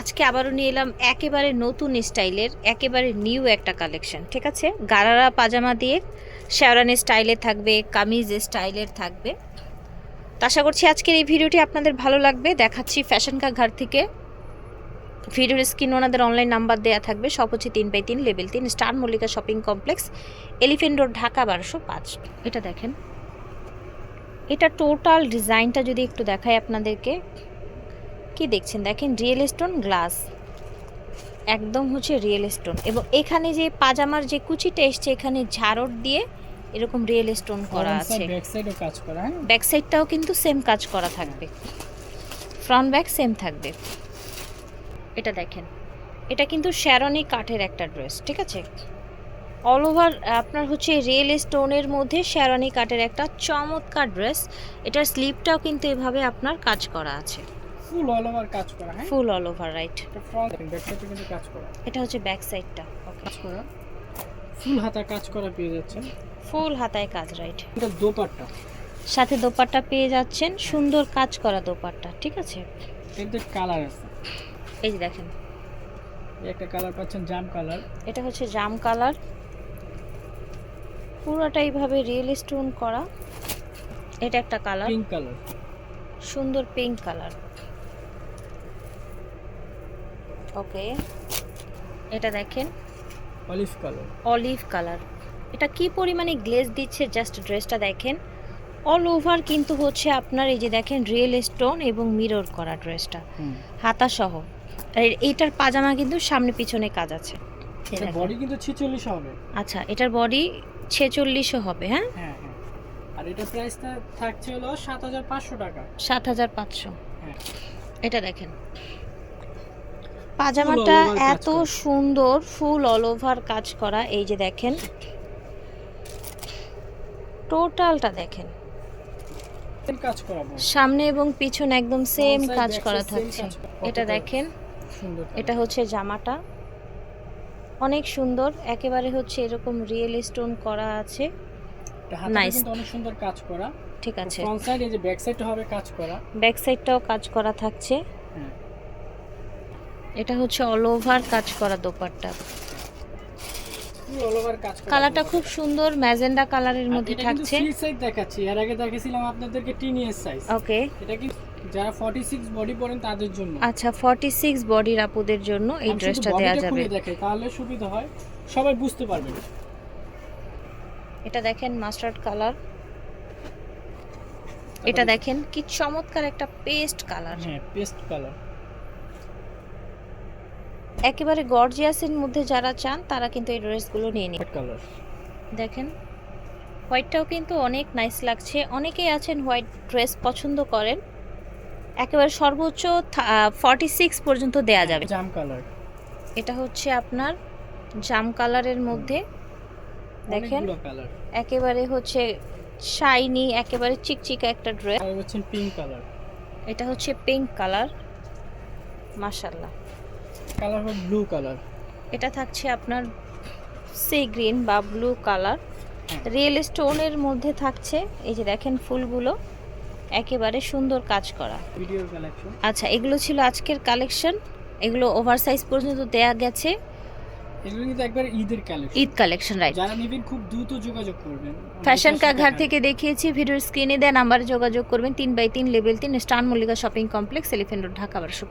আজকে আবারও নিয়ে এলাম একেবারে নতুন স্টাইলের, একেবারে নিউ একটা কালেকশন, ঠিক আছে? গারারা পাজামা দিয়ে শেওরানি স্টাইলের থাকবে, কামিজ স্টাইলের থাকবে। তো আশা করছি আজকের এই ভিডিওটি আপনাদের ভালো লাগবে। দেখাচ্ছি ফ্যাশন কা ঘর থেকে। ভিডিওর স্ক্রিন ওনাদের অনলাইন নাম্বার দেওয়া থাকবে সব হচ্ছে তিন বাই তিন লেভেল তিন, star Mallika shopping complex elephant road Dhaka বারোশো পাঁচ। এটা দেখেন। এটা টোটাল ডিজাইনটা যদি একটু দেখায় আপনাদেরকে। কি দেখছেন? দেখেন রিয়েল স্টোন গ্লাস একদম হচ্ছে রিয়েল স্টোন এবং এখানে যে পাজামার যে কুচিটা এসছে এখানে ঝাড়ট দিয়ে এরকম রিয়েল স্টোন করা আছে। ব্যাক সাইডটাও কিন্তু সেম কাজ করা থাকবে। ফ্রন্ট ব্যাক সেম থাকবে। এটা দেখেন। এটা কিন্তু শ্যারনি কাঠের একটা ড্রেস ঠিক আছে? অল ওভার আপনার হচ্ছে রিয়েল স্টোনের মধ্যে শ্যারনি কাঠের একটা চমৎকার ড্রেস এটার স্লিপটাও কিন্তু এভাবে আপনার কাজ করা আছে। ফুল অল ওভার কাজ করা হ্যাঁ? Full all over right front back সাইডে কিন্তু কাজ করা। এটা হচ্ছে ব্যাক সাইডটা ওকে কাজ করা। ফুল হাতা কাজ করা পেয়ে যাচ্ছেন। ফুল হাতায় কাজ রাইট এটা দোপাট্টা। সাথে দোপাট্টা পেয়ে যাচ্ছেন সুন্দর কাজ করা দোপাট্টা ঠিক আছে? এতে কালার আছে। এই যে দেখেন। একটা কালার পাচ্ছেন জাম কালার এটা হচ্ছে জাম কালার পুরোটা এইভাবে রিয়েল স্টোন করা। এটা একটা কালার পিঙ্ক কালার সুন্দর পিঙ্ক কালার ওকে। এটা দেখেন। Olive colour. Olive colour. এটা কি পরিমাণে গ্লেজ দিচ্ছে? জাস্ট ড্রেসটা দেখেন। অল ওভার কিন্তু হচ্ছে আপনার এই যে দেখেন রিয়েল স্টোন এবং মিরর করা ড্রেসটা। হাতা সহ আর এইটার পাজামা কিন্তু সামনে পিছনে কাজ আছে। বডি কিন্তু ছিচল্লিশ হবে। আচ্ছা এটার বডি ছেচল্লিশও হবে হ্যাঁ? হ্যাঁ হ্যাঁ। আর এটা প্রাইসটা থাকছে হলো সাত হাজার পাঁচশো টাকা। সাত হাজার পাঁচশো। হ্যাঁ। এটা দেখেন। পাজামাটা এত সুন্দর ফুল অল ওভার কাজ করা। এই যে দেখেন টোটালটা দেখেন। সামনে এবং পিছনে একদম সেম কাজ করা থাকছে। এটা দেখেন এটা হচ্ছে জামাটা। অনেক সুন্দর একেবারে হচ্ছে এরকম রিয়েল স্টোন করা আছে। হাতে অনেক সুন্দর কাজ করা। ঠিক আছে। ফ্রন্ট সাইড এই যে ব্যাক সাইডটা হবে কাজ করা। ব্যাক সাইডটাও কাজ করা থাকছে। হ্যাঁ। এটা হচ্ছে অল ওভার কাজ করা দোপাট্টা। কালারটা খুব সুন্দর ম্যাজেন্ডা কালারের মধ্যে থাকছে। ফ্রি সাইজ দেখাচ্ছি এর আগে দেখাছিলাম আপনাদেরকে টিন এর সাইজ ওকে এটা কি যারা 46 বডি পরেন তাদের জন্য? আচ্ছা ফর্টি সিক্স বডির আপুদের জন্য এই ড্রেসটা দেওয়া যাবে। তাহলে সুবিধা হয়। সবাই বুঝতে পারবেন এটা দেখেন মাস্টার্ড কালার এটা দেখেন কি চমৎকার একটা পেস্ট কালার হ্যাঁ পেস্ট কালার একেবারে গর্জিয়াসের মধ্যে যারা চান তারা কিন্তু এই ড্রেসগুলো নিয়ে নিন। দেখেন হোয়াইটটাও কিন্তু অনেক নাইস লাগছে। অনেকেই আছেন হোয়াইট ড্রেস পছন্দ করেন। একেবারে সর্বোচ্চ ফর্টি সিক্স পর্যন্ত দেয়া যাবে। জাম কালার এটা হচ্ছে আপনার জাম কালারের মধ্যে। দেখেন একেবারে হচ্ছে শাইনি একেবারে চিকচিকা একটা ড্রেস পিঙ্ক কালার এটা হচ্ছে পিঙ্ক কালার মাশাল্লাহ কালার হবে ব্লু কালার। এটা থাকছে আপনার সি গ্রিন বা ব্লু কালার। রিয়েল স্টোনের মধ্যে থাকছে এই যে দেখেন ফুলগুলো একেবারে সুন্দর কাজ করা। ভিডিওর কালেকশন আচ্ছা এগুলো ছিল আজকের কালেকশন এগুলো ওভার সাইজ পর্যন্ত দেয়া গেছে। এগুলো কিন্তু একবার ঈদের কালেকশন ঈদ কালেকশন রাইট যারা নেবেন খুব দ্রুত যোগাযোগ করবেন। ফ্যাশন আমাদের কাঘার থেকে দেখিয়েছি ভিডিওর স্ক্রিনে দেওয়া নাম্বারে যোগাযোগ করবেন তিন বাই তিন লেভেল তিন star Mallika shopping complex elephant road Dhaka বারোশো